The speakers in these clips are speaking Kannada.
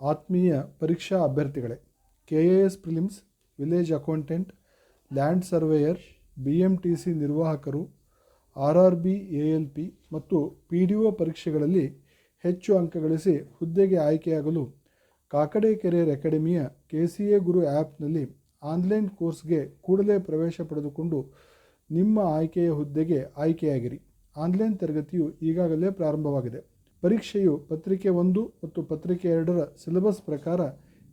ಆತ್ಮೀಯ ಪರೀಕ್ಷಾ ಅಭ್ಯರ್ಥಿಗಳೇ K A S prelims, village accountant, land surveyor B M T C ನಿರ್ವಾಹಕರು R R B A L P ಮತ್ತು ಪಿ ಡಿ ಒ ಪರೀಕ್ಷೆಗಳಲ್ಲಿ ಹೆಚ್ಚು ಅಂಕ ಗಳಿಸಿ ಹುದ್ದೆಗೆ ಆಯ್ಕೆಯಾಗಲು ಕಾಕಡೆ ಕೆರಿಯರ್ ಅಕಾಡೆಮಿಯ ಕೆ ಸಿ ಎ ಗುರು ಆ್ಯಪ್ನಲ್ಲಿ ಆನ್ಲೈನ್ ಕೋರ್ಸ್ಗೆ ಕೂಡಲೇ ಪ್ರವೇಶ ಪಡೆದುಕೊಂಡು ನಿಮ್ಮ ಆಯ್ಕೆಯ ಹುದ್ದೆಗೆ ಆಯ್ಕೆಯಾಗಿರಿ. ಆನ್ಲೈನ್ ತರಗತಿಯು ಈಗಾಗಲೇ ಪ್ರಾರಂಭವಾಗಿದೆ. ಪರೀಕ್ಷೆಯು ಪತ್ರಿಕೆ ಒಂದು ಮತ್ತು ಪತ್ರಿಕೆ ಎರಡರ ಸಿಲೆಬಸ್ ಪ್ರಕಾರ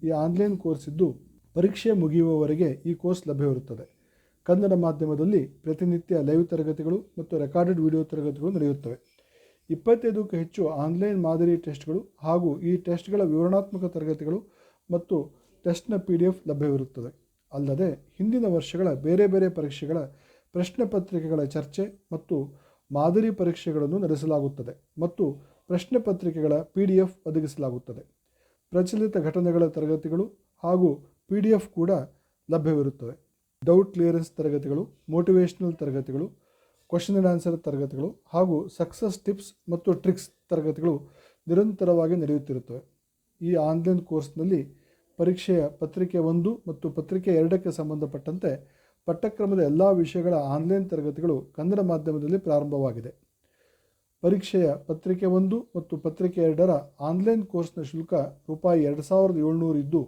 ಈ ಆನ್ಲೈನ್ ಕೋರ್ಸ್ ಇದ್ದು, ಪರೀಕ್ಷೆ ಮುಗಿಯುವವರೆಗೆ ಈ ಕೋರ್ಸ್ ಲಭ್ಯವಿರುತ್ತದೆ. ಕನ್ನಡ ಮಾಧ್ಯಮದಲ್ಲಿ ಪ್ರತಿನಿತ್ಯ ಲೈವ್ ತರಗತಿಗಳು ಮತ್ತು ರೆಕಾರ್ಡೆಡ್ ವಿಡಿಯೋ ತರಗತಿಗಳು ನಡೆಯುತ್ತವೆ. ಇಪ್ಪತ್ತೈದಕ್ಕೂ ಹೆಚ್ಚು ಆನ್ಲೈನ್ ಮಾದರಿ ಟೆಸ್ಟ್ಗಳು ಹಾಗೂ ಈ ಟೆಸ್ಟ್ಗಳ ವಿವರಣಾತ್ಮಕ ತರಗತಿಗಳು ಮತ್ತು ಟೆಸ್ಟ್ನ ಪಿ ಡಿ ಎಫ್ ಲಭ್ಯವಿರುತ್ತದೆ. ಅಲ್ಲದೆ, ಹಿಂದಿನ ವರ್ಷಗಳ ಬೇರೆ ಬೇರೆ ಪರೀಕ್ಷೆಗಳ ಪ್ರಶ್ನೆ ಪತ್ರಿಕೆಗಳ ಚರ್ಚೆ ಮತ್ತು ಮಾದರಿ ಪರೀಕ್ಷೆಗಳನ್ನು ನಡೆಸಲಾಗುತ್ತದೆ ಮತ್ತು ಪ್ರಶ್ನೆ ಪತ್ರಿಕೆಗಳ ಪಿ ಡಿ ಎಫ್ ಒದಗಿಸಲಾಗುತ್ತದೆ. ಪ್ರಚಲಿತ ಘಟನೆಗಳ ತರಗತಿಗಳು ಹಾಗೂ ಪಿ ಡಿ ಎಫ್ ಕೂಡ ಲಭ್ಯವಿರುತ್ತವೆ. ಡೌಟ್ ಕ್ಲಿಯರೆನ್ಸ್ ತರಗತಿಗಳು, ಮೋಟಿವೇಶ್ನಲ್ ತರಗತಿಗಳು, ಕ್ವಶನ್ ಆ್ಯಂಡ್ ಆನ್ಸರ್ ತರಗತಿಗಳು ಹಾಗೂ ಸಕ್ಸಸ್ ಟಿಪ್ಸ್ ಮತ್ತು ಟ್ರಿಕ್ಸ್ ತರಗತಿಗಳು ನಿರಂತರವಾಗಿ ನಡೆಯುತ್ತಿರುತ್ತವೆ. ಈ ಆನ್ಲೈನ್ ಕೋರ್ಸ್ನಲ್ಲಿ ಪರೀಕ್ಷೆಯ ಪತ್ರಿಕೆ ಒಂದು ಮತ್ತು ಪತ್ರಿಕೆ ಎರಡಕ್ಕೆ ಸಂಬಂಧಪಟ್ಟಂತೆ ಪಠ್ಯಕ್ರಮದ ಎಲ್ಲ ವಿಷಯಗಳ ಆನ್ಲೈನ್ ತರಗತಿಗಳು ಕನ್ನಡ ಮಾಧ್ಯಮದಲ್ಲಿ ಪ್ರಾರಂಭವಾಗಿದೆ. ಪರೀಕ್ಷೆಯ ಪತ್ರಿಕೆ ಒಂದು ಮತ್ತು ಪತ್ರಿಕೆ ಎರಡರ ಆನ್ಲೈನ್ ಕೋರ್ಸ್ನ ಶುಲ್ಕ ರೂಪಾಯಿ ಎರಡು ಸಾವಿರದ ಏಳ್ನೂರು ಇದ್ದು,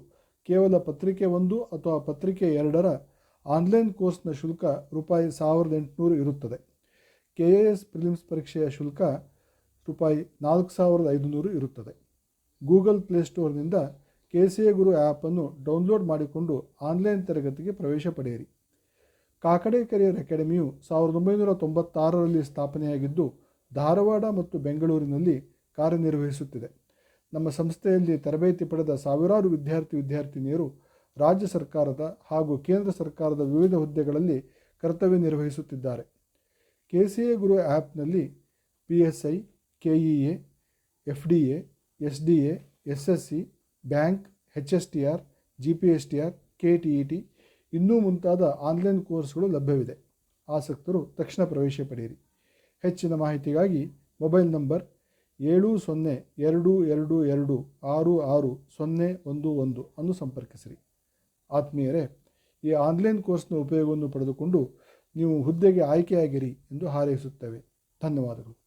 ಕೇವಲ ಪತ್ರಿಕೆ ಒಂದು ಅಥವಾ ಪತ್ರಿಕೆ ಎರಡರ ಆನ್ಲೈನ್ ಕೋರ್ಸ್ನ ಶುಲ್ಕ ರೂಪಾಯಿ ಸಾವಿರದ ಎಂಟುನೂರು ಇರುತ್ತದೆ. ಕೆ ಎ ಎಸ್ ಪ್ರಿಲಿಮ್ಸ್ ಪರೀಕ್ಷೆಯ ಶುಲ್ಕ ರೂಪಾಯಿ ನಾಲ್ಕು ಸಾವಿರದ ಐದುನೂರು ಇರುತ್ತದೆ. ಗೂಗಲ್ ಪ್ಲೇಸ್ಟೋರ್ನಿಂದ ಕೆ ಸಿ ಎ ಗುರು ಆ್ಯಪನ್ನು ಡೌನ್ಲೋಡ್ ಮಾಡಿಕೊಂಡು ಆನ್ಲೈನ್ ತರಗತಿಗೆ ಪ್ರವೇಶ ಪಡೆಯಿರಿ. ಕಾಕಡೆ ಕೆರಿಯರ್ ಅಕಾಡೆಮಿಯು ಸಾವಿರದ ಒಂಬೈನೂರ ತೊಂಬತ್ತಾರರಲ್ಲಿ ಸ್ಥಾಪನೆಯಾಗಿದ್ದು ಧಾರವಾಡ ಮತ್ತು ಬೆಂಗಳೂರಿನಲ್ಲಿ ಕಾರ್ಯನಿರ್ವಹಿಸುತ್ತಿದೆ. ನಮ್ಮ ಸಂಸ್ಥೆಯಲ್ಲಿ ತರಬೇತಿ ಪಡೆದ ಸಾವಿರಾರು ವಿದ್ಯಾರ್ಥಿ ವಿದ್ಯಾರ್ಥಿನಿಯರು ರಾಜ್ಯ ಸರ್ಕಾರದ ಹಾಗೂ ಕೇಂದ್ರ ಸರ್ಕಾರದ ವಿವಿಧ ಹುದ್ದೆಗಳಲ್ಲಿ ಕರ್ತವ್ಯ ನಿರ್ವಹಿಸುತ್ತಿದ್ದಾರೆ. ಕೆ ಸಿ ಎ ಗುರು ಆ್ಯಪ್ನಲ್ಲಿ P S I K E A F D A S D A S S C bank H S T R G P S T R K T E T ಇನ್ನೂ ಮುಂತಾದ ಆನ್ಲೈನ್ ಕೋರ್ಸ್ಗಳು ಲಭ್ಯವಿದೆ. ಆಸಕ್ತರು ತಕ್ಷಣ ಪ್ರವೇಶ ಪಡೆಯಿರಿ. ಹೆಚ್ಚಿನ ಮಾಹಿತಿಗಾಗಿ ಮೊಬೈಲ್ ನಂಬರ್ ಏಳು ಸೊನ್ನೆ ಎರಡು ಎರಡು ಎರಡು ಆರು ಆರು ಸೊನ್ನೆ ಒಂದು ಒಂದು ಅನ್ನು ಸಂಪರ್ಕಿಸಿರಿ. ಆತ್ಮೀಯರೇ, ಈ ಆನ್ಲೈನ್ ಕೋರ್ಸ್ನ ಉಪಯೋಗವನ್ನು ಪಡೆದುಕೊಂಡು ನೀವು ಹುದ್ದೆಗೆ ಆಯ್ಕೆಯಾಗಿರಿ ಎಂದು ಹಾರೈಸುತ್ತೇವೆ. ಧನ್ಯವಾದಗಳು.